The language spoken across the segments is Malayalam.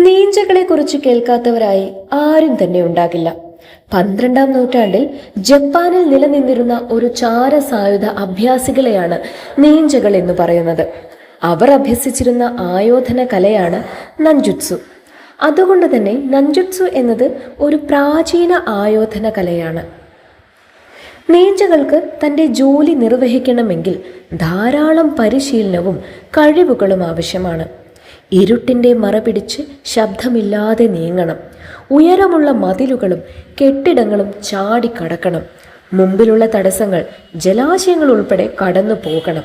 നീഞ്ചകളെ കുറിച്ച് കേൾക്കാത്തവരായി ആരും തന്നെ ഉണ്ടാകില്ല. പന്ത്രണ്ടാം നൂറ്റാണ്ടിൽ ജപ്പാനിൽ നിലനിന്നിരുന്ന ഒരു ചാര സായുധ അഭ്യാസികളെയാണ് നീഞ്ചകൾ എന്ന് പറയുന്നത്. അവർ അഭ്യസിച്ചിരുന്ന ആയോധന കലയാണ് നഞ്ചുത്സു. അതുകൊണ്ട് തന്നെ നഞ്ചുത്സു എന്നത് ഒരു പ്രാചീന ആയോധന കലയാണ്. നീഞ്ചകൾക്ക് തന്റെ ജോലി നിർവഹിക്കണമെങ്കിൽ ധാരാളം പരിശീലനവും കഴിവുകളും ആവശ്യമാണ്. ഇരുട്ടിന്റെ മറ പിടിച്ച് ശബ്ദമില്ലാതെ നീങ്ങണം. ഉയരമുള്ള മതിലുകളും കെട്ടിടങ്ങളും ചാടിക്കടക്കണം മുമ്പിലുള്ള തടസ്സങ്ങൾ ജലാശയങ്ങൾ ഉൾപ്പെടെ കടന്നു പോകണം.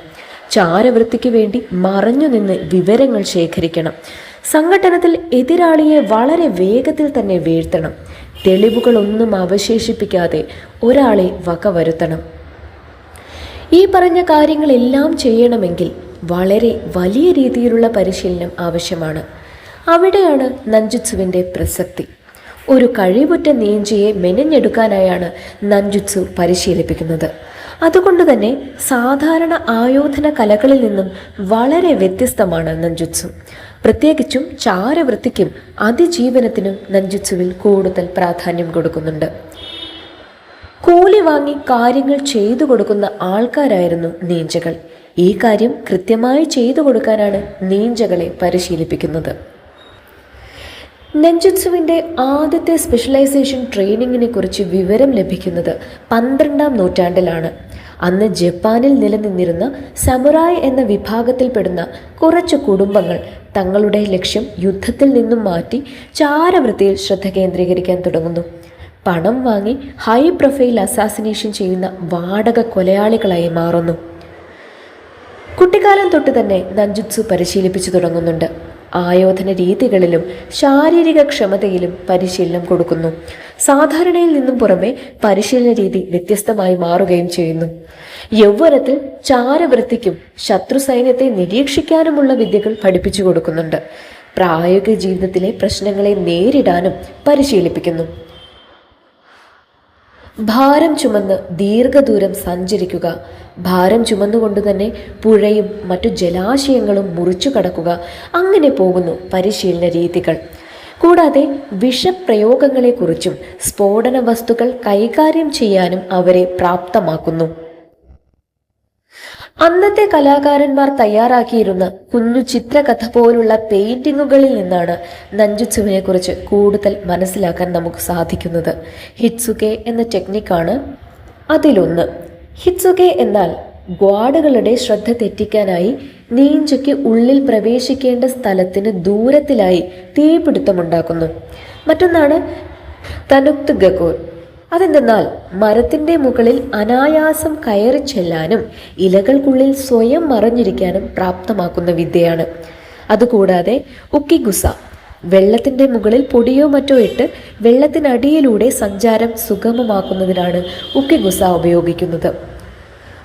ചാരവൃത്തിക്ക് വേണ്ടി മറഞ്ഞു നിന്ന് വിവരങ്ങൾ ശേഖരിക്കണം. സംഘടനത്തിൽ എതിരാളിയെ വളരെ വേഗത്തിൽ തന്നെ വീഴ്ത്തണം. തെളിവുകളൊന്നും അവശേഷിപ്പിക്കാതെ ഒരാളെ വകവരുത്തണം. ഈ പറഞ്ഞ കാര്യങ്ങളെല്ലാം ചെയ്യണമെങ്കിൽ വളരെ വലിയ രീതിയിലുള്ള പരിശീലനം ആവശ്യമാണ്. അവിടെയാണ് നഞ്ചുത്സുവിന്റെ പ്രസക്തി. ഒരു കഴിവുറ്റ നീഞ്ചിയെ മെനഞ്ഞെടുക്കാനായാണ് നഞ്ചുത്സു പരിശീലിപ്പിക്കുന്നത്. അതുകൊണ്ട് തന്നെ സാധാരണ ആയോധന കലകളിൽ നിന്നും വളരെ വ്യത്യസ്തമാണ് നഞ്ചുത്സു പ്രത്യേകിച്ചും ചാരവൃത്തിക്കും അതിജീവനത്തിനും നഞ്ചുത്സുവിൽ കൂടുതൽ പ്രാധാന്യം കൊടുക്കുന്നുണ്ട്. കൂലി വാങ്ങി കാര്യങ്ങൾ ചെയ്തു കൊടുക്കുന്ന ആൾക്കാരായിരുന്നു നീഞ്ചകൾ. ഈ കാര്യം കൃത്യമായി ചെയ്തു കൊടുക്കാനാണ് നീഞ്ചകളെ പരിശീലിപ്പിക്കുന്നത്. നെഞ്ചുത്സുവിന്റെ ആദ്യത്തെ സ്പെഷ്യലൈസേഷൻ ട്രെയിനിങ്ങിനെ കുറിച്ച് വിവരം ലഭിക്കുന്നത് പന്ത്രണ്ടാം നൂറ്റാണ്ടിലാണ്. അന്ന് ജപ്പാനിൽ നിലനിന്നിരുന്ന സമുറായ് എന്ന വിഭാഗത്തിൽപ്പെടുന്ന കുറച്ച് കുടുംബങ്ങൾ തങ്ങളുടെ ലക്ഷ്യം യുദ്ധത്തിൽ നിന്നും മാറ്റി ചാരവൃത്തിയിൽ ശ്രദ്ധ കേന്ദ്രീകരിക്കാൻ തുടങ്ങുന്നു. പണം വാങ്ങി ഹൈ പ്രൊഫൈൽ അസാസിനേഷൻ ചെയ്യുന്ന വാടക കൊലയാളികളായി മാറുന്നു. കുട്ടിക്കാലം തൊട്ട് തന്നെ നഞ്ചുത്സു പരിശീലിപ്പിച്ചു തുടങ്ങുന്നുണ്ട്. ആയോധന രീതികളിലും ശാരീരിക ക്ഷമതയിലും പരിശീലനം കൊടുക്കുന്നു. സാധാരണയിൽ നിന്നും പുറമെ പരിശീലന രീതി വ്യത്യസ്തമായി മാറുകയും ചെയ്യുന്നു. യൗവനത്തിൽ ചാരവൃത്തിക്കും ശത്രു സൈന്യത്തെ നിരീക്ഷിക്കാനുമുള്ള വിദ്യകൾ പഠിപ്പിച്ചു കൊടുക്കുന്നുണ്ട്. പ്രായോഗിക ജീവിതത്തിലെ പ്രശ്നങ്ങളെ നേരിടാനും പരിശീലിപ്പിക്കുന്നു. ഭാരം ചുമന്ന് ദീർഘദൂരം സഞ്ചരിക്കുക. ഭാരം ചുമന്നുകൊണ്ട് തന്നെ പുഴയും മറ്റു ജലാശയങ്ങളും മുറിച്ചു കടക്കുക. അങ്ങനെ പോകുന്നു പരിശീലന രീതികൾ. കൂടാതെ വിഷപ്രയോഗങ്ങളെക്കുറിച്ചും സ്ഫോടന വസ്തുക്കൾ കൈകാര്യം ചെയ്യാനും അവരെ പ്രാപ്തമാക്കുന്നു. അന്നത്തെ കലാകാരന്മാർ തയ്യാറാക്കിയിരുന്ന കുഞ്ഞു ചിത്രകഥ പോലുള്ള പെയിന്റിങ്ങുകളിൽ നിന്നാണ് നഞ്ചുച്ചുവിനെ കുറിച്ച് കൂടുതൽ മനസ്സിലാക്കാൻ നമുക്ക് സാധിക്കുന്നത്. ഹിറ്റ്സുകെ എന്ന ടെക്നിക്കാണ് അതിലൊന്ന്. ഹിറ്റ്സുകെ എന്നാൽ ഗ്വാഡുകളുടെ ശ്രദ്ധ തെറ്റിക്കാനായി നീഞ്ചയ്ക്ക് ഉള്ളിൽ പ്രവേശിക്കേണ്ട സ്ഥലത്തിന് ദൂരത്തിലായി തീപിടുത്തമുണ്ടാക്കുന്നു. മറ്റൊന്നാണ് തനുക്ത് ഗഗോർ അതെന്തെന്നാൽ മരത്തിന്റെ മുകളിൽ അനായാസം കയറി ചെല്ലാനും ഇലകൾക്കുള്ളിൽ സ്വയം മറഞ്ഞിരിക്കാനും പ്രാപ്തമാക്കുന്ന വിദ്യയാണ്. അതുകൂടാതെ ഉക്കിഗുസ വെള്ളത്തിന്റെ മുകളിൽ പൊടിയോ മറ്റോ ഇട്ട് വെള്ളത്തിനടിയിലൂടെ സഞ്ചാരം സുഗമമാക്കുന്നതിനാണ് ഉക്കിഗുസ ഉപയോഗിക്കുന്നത്.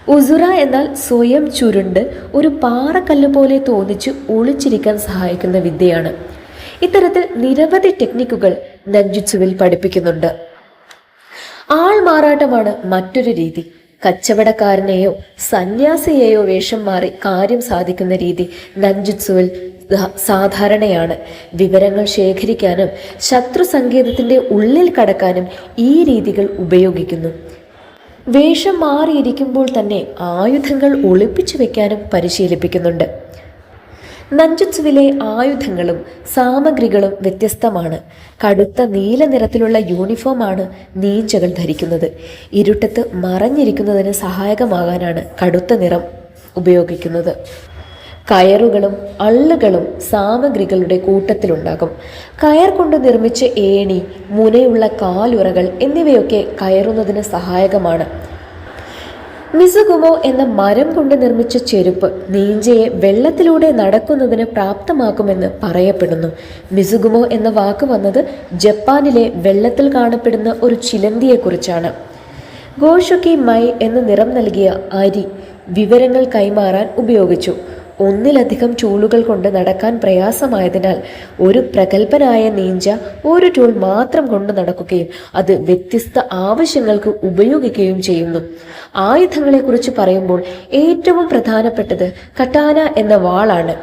ഉസുറ എന്നാൽ സ്വയം ചുരുണ്ട് ഒരു പാറക്കല്ല് പോലെ തോന്നിച്ച് ഒളിച്ചിരിക്കാൻ സഹായിക്കുന്ന വിദ്യയാണ്. ഇത്തരത്തിൽ നിരവധി ടെക്നിക്കുകൾ നഞ്ചുച്ചുവിൽ പഠിപ്പിക്കുന്നുണ്ട്. ആൾമാറാട്ടമാണ് മറ്റൊരു രീതി. കച്ചവടക്കാരനെയോ സന്യാസിയെയോ വേഷം മാറി കാര്യം സാധിക്കുന്ന രീതി നഞ്ചുത്സുവിൽ സാധാരണയാണ്. വിവരങ്ങൾ ശേഖരിക്കാനും ശത്രു സങ്കേതത്തിന്റെ ഉള്ളിൽ കടക്കാനും ഈ രീതികൾ ഉപയോഗിക്കുന്നു. വേഷം മാറിയിരിക്കുമ്പോൾ തന്നെ ആയുധങ്ങൾ ഒളിപ്പിച്ചു വെക്കാനും പരിശീലിപ്പിക്കുന്നുണ്ട്. നഞ്ചുത്സുവിലെ ആയുധങ്ങളും സാമഗ്രികളും വ്യത്യസ്തമാണ്. കടുത്ത നീല നിറത്തിലുള്ള യൂണിഫോമാണ് നീഞ്ചകൾ ധരിക്കുന്നത്. ഇരുട്ടത്ത് മറഞ്ഞിരിക്കുന്നതിന് സഹായകമാകാനാണ് കടുത്ത നിറം ഉപയോഗിക്കുന്നത്. കയറുകളും അള്ളുകളും സാമഗ്രികളുടെ കൂട്ടത്തിലുണ്ടാകും. കയർ കൊണ്ട് നിർമ്മിച്ച ഏണി മുനയുള്ള കാലുറകൾ എന്നിവയൊക്കെ കയറുന്നതിന് സഹായകമാണ്. മിസുഗുമോ എന്ന മരം കൊണ്ട് നിർമ്മിച്ച ചെരുപ്പ് നീഞ്ചയെ വെള്ളത്തിലൂടെ നടക്കുന്നതിന് പ്രാപ്തമാക്കുമെന്ന് പറയപ്പെടുന്നു. മിസുഗുമോ എന്ന വാക്ക് വന്നത് ജപ്പാനിലെ വെള്ളത്തിൽ കാണപ്പെടുന്ന ഒരു ചിലന്തിയെക്കുറിച്ചാണ്. ഗോഷുക്കി മൈ എന്ന നിറം നൽകിയ അരി വിവരങ്ങൾ കൈമാറാൻ ഉപയോഗിച്ചു. ഒന്നിലധികം ടൂളുകൾ കൊണ്ട് നടക്കാൻ പ്രയാസമായതിനാൽ ഒരു പ്രഗത്ഭനായ നീഞ്ച ഒരു ടൂൾ മാത്രം കൊണ്ട് നടക്കുകയും അത് വ്യത്യസ്ത ആവശ്യങ്ങൾക്ക് ഉപയോഗിക്കുകയും ചെയ്യുന്നു. ആയുധങ്ങളെക്കുറിച്ച് പറയുമ്പോൾ ഏറ്റവും പ്രധാനപ്പെട്ടത് കട്ടാന എന്ന വാളാണ്.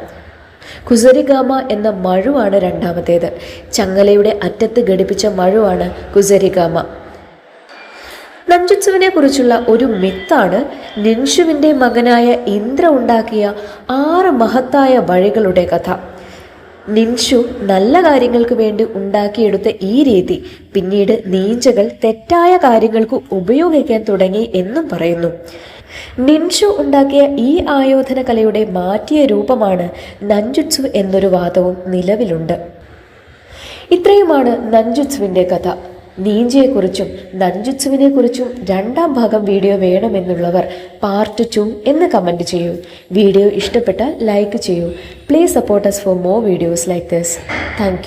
കുസരിഗാമ എന്ന മഴുവാണ് രണ്ടാമത്തേത്. ചങ്ങലയുടെ അറ്റത്ത് ഘടിപ്പിച്ച മഴുവാണ് കുസരിഗാമ. നഞ്ചുത്സുവിനെ കുറിച്ചുള്ള ഒരു മിത്താണ് നിൻഷുവിന്റെ മകനായ ഇന്ദ്ര ഉണ്ടാക്കിയ ആറ് മഹത്തായ വഴികളുടെ കഥ. നിൻഷു നല്ല കാര്യങ്ങൾക്ക് വേണ്ടി ഉണ്ടാക്കിയെടുത്ത ഈ രീതി പിന്നീട് നീഞ്ചകൾ തെറ്റായ കാര്യങ്ങൾക്ക് ഉപയോഗിക്കാൻ തുടങ്ങി എന്നും പറയുന്നു. നിൻഷു ഉണ്ടാക്കിയ ഈ ആയോധന കലയുടെ മാറ്റിയ രൂപമാണ് നഞ്ചുത്സു എന്നൊരു വാദവും നിലവിലുണ്ട്. ഇത്രയുമാണ് നഞ്ചുത്സുവിന്റെ കഥ. നീഞ്ചയെക്കുറിച്ചും നഞ്ചുത്സുവിനെക്കുറിച്ചും രണ്ടാം ഭാഗം വീഡിയോ വേണമെന്നുള്ളവർ പാർട്ട് ടു എന്ന് കമന്റ് ചെയ്യൂ. വീഡിയോ ഇഷ്ടപ്പെട്ടാൽ ലൈക്ക് ചെയ്യൂ. Please support us for more videos like this thank